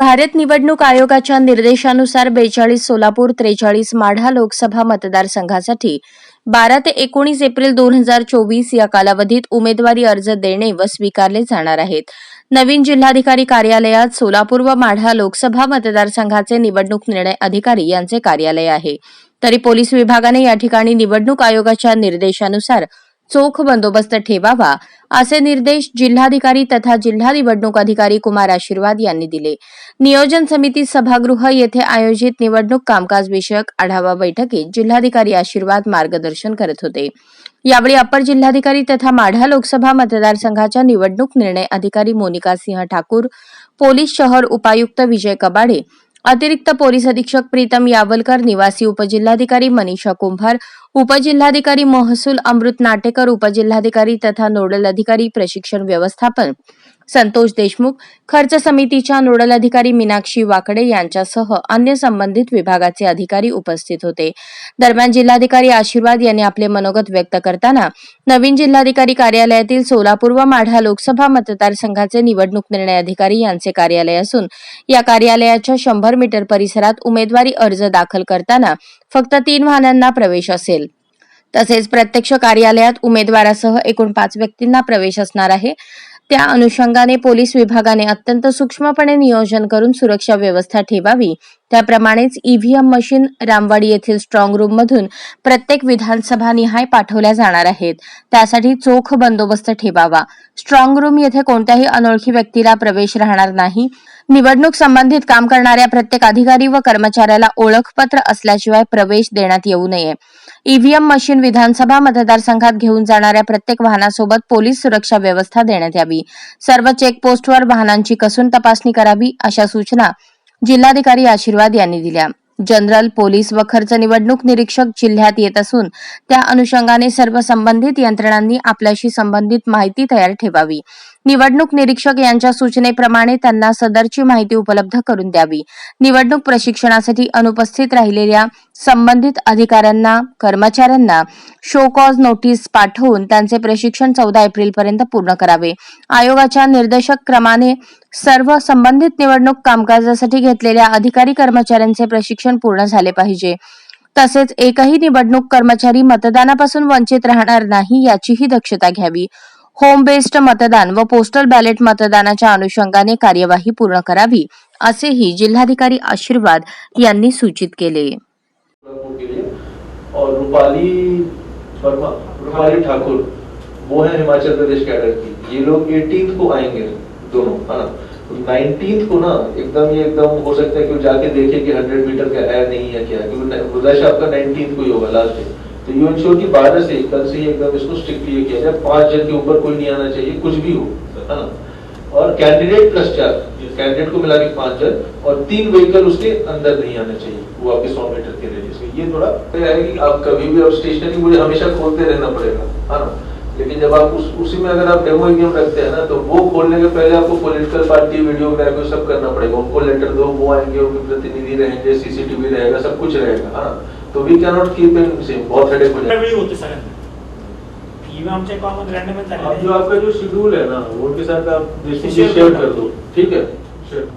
भारत निवडणूक आयोगाच्या निर्देशानुसार बेचाळीस सोलापूर त्रेचाळीस माढा लोकसभा मतदारसंघासाठी बारा ते एकोणीस एप्रिल दोन हजार चोवीस या कालावधीत उमेदवारी अर्ज देणे व स्वीकारले जाणार आहेत. नवीन जिल्हाधिकारी कार्यालयात सोलापूर व माढा लोकसभा मतदारसंघाचे निवडणूक निर्णय अधिकारी यांचे कार्यालय आहे. तरी पोलीस विभागाने या ठिकाणी निवडणूक आयोगाच्या निर्देशानुसार चोख बंदोबस्त ठेवावा असे निर्देश जिल्हाधिकारी तथा जिल्हा निवडणूक अधिकारी कुमार आशीर्वाद यांनी दिले. नियोजन समिती सभागृह येथे आयोजित निवडणूक कामकाज विषयक आढावा बैठकीत जिल्हाधिकारी आशीर्वाद मार्गदर्शन करत होते. यावेळी अपर जिल्हाधिकारी तथा माढा लोकसभा मतदारसंघाच्या निवडणूक निर्णय अधिकारी मोनिका सिंह ठाकूर पोलीस शहर उपायुक्त विजय कबाडे अतिरिक्त पोलीस अधीक्षक प्रीतम यावलकर निवासी उपजिल्हाधिकारी मनीषा कुंभार उपजिल्हाधिकारी महसूल अमृत नाटेकर उपजिल्हाधिकारी तथा नोडल अधिकारी प्रशिक्षण व्यवस्थापन संतोष देशमुख खर्च समितीच्या नोडल अधिकारी मीनाक्षी वाकडे यांच्यासह अन्य संबंधित विभागाचे अधिकारी उपस्थित होते. दरम्यान जिल्हाधिकारी आशीर्वाद यांनी आपले मनोगत व्यक्त करताना नवीन जिल्हाधिकारी कार्यालयातील सोलापूर व माढा लोकसभा मतदारसंघाचे निवडणूक निर्णय अधिकारी यांचे कार्यालय असून या कार्यालयाच्या शंभर मीटर परिसरात उमेदवारी अर्ज दाखल करताना फक्त तीन वाहनांना प्रवेश असेल. तसेच प्रत्यक्ष कार्यालयात उमेदवारासह एकूण पाच व्यक्तींना प्रवेश असणार आहे. त्या अनुषंगाने पोलीस विभागाने अत्यंत सूक्ष्मपणे नियोजन करून सुरक्षा व्यवस्था ठेवावी. त्याप्रमाणेच ईव्हीएम मशीन रामवाडी येथील स्ट्रॉंग रूम मधून प्रत्येक विधानसभा निहाय पाठवल्या जाणार आहेत. त्यासाठी चोख बंदोबस्त ठेवावा. स्ट्रॉंग रूम येथे कोणत्याही अनोळखी व्यक्तीला प्रवेश राहणार नाही. निवडणूक संबंधित काम करणाऱ्या प्रत्येक अधिकारी व कर्मचाऱ्याला ओळखपत्र असल्याशिवाय प्रवेश देण्यात येऊ नये. ईव्हीएम मशीन विधानसभा मतदारसंघात घेऊन जाणाऱ्या प्रत्येक वाहनासोबत पोलीस सुरक्षा व्यवस्था देण्यात यावी. सर्व चेकपोस्टवर वाहनांची कसून तपासणी करावी अशा सूचना जिल्हाधिकारी आशीर्वाद यांनी दिल्या. जनरल पोलीस व खर्च निवडणूक निरीक्षक जिल्ह्यात येत असून त्या अनुषंगाने सर्व संबंधित यंत्रणांनी आपल्याशी संबंधित माहिती तयार ठेवावी. निवडणूक निरीक्षक यांच्या सूचनेप्रमाणे त्यांना सदरची माहिती उपलब्ध करून द्यावी. निवडणूक प्रशिक्षणासाठी अनुपस्थित राहिलेल्या संबंधित अधिकाऱ्यांना कर्मचाऱ्यांना शो कॉज नोटीस पाठवून त्यांचे प्रशिक्षण चौदा एप्रिल पर्यंत पूर्ण करावे. आयोगाच्या निर्देशक क्रमाने सर्व संबंधित निवडणूक कामकाजासाठी घेतलेल्या अधिकारी कर्मचाऱ्यांचे प्रशिक्षण पूर्ण झाले पाहिजे. तसेच एकही निवडणूक कर्मचारी मतदानापासून वंचित राहणार नाही याचीही दक्षता घ्यावी. होम बेस्ड मतदान व पोस्टल बॅलेट मतदानाच्या अनुषंगाने कार्यवाही पूर्ण करावी असेही जिल्हाधिकारी आशीर्वाद यांनी सूचित केले. के लिए और रूपाली वर्मा रूपाली ठाकुर। वो है हिमाचल प्रदेश कैडर की। ये लोग 18th को आएँगे दोनों है ना? 19th को ना एकदम ये एकदम हो सकता है कि वो जाके देखे कि 100 मीटर का है नहीं है क्या क्योंकि रश आपका 19th को ही होगा लास्ट डे तो यू इंश्योर की बारह से कल से ही एकदम इसको स्ट्रिक्टली किया जाए। पाँच जन के ऊपर कोई नहीं आना चाहिए कुछ भी हो है ना? और कैंडिडेट प्लस चार कैंडिडेट को मिला के पाँच जन और तीन व्हीकल उसके अंदर नहीं आने चाहिए वो आपके सौ मीटर के रेडियस में ये थोड़ा है कि आप कभी भी अब स्टेशनरी मुझे हमेशा खोलते रहना पड़ेगा है ना? लेकिन जब आप उस उसी में अगर आप डेमो एग्ज़ाम रखते हैं ना तो वो खोलने के पहले आपको पॉलिटिकल पार्टी वीडियोग्राफी सब करना पड़ेगा। उनको लेटर दो वो आएँगे उनके प्रतिनिधि रहेंगे सीसीटीवी रहेगा सब कुछ रहेगा है ना? तो we can not keep in same बहुत हेडेक हो जाएगा होते ये हम चेक कॉमन रँडमच अब जो आपका जो शेड्यूल है ना वो के साथ आप शेयर कर दो। ठीक है? शेयर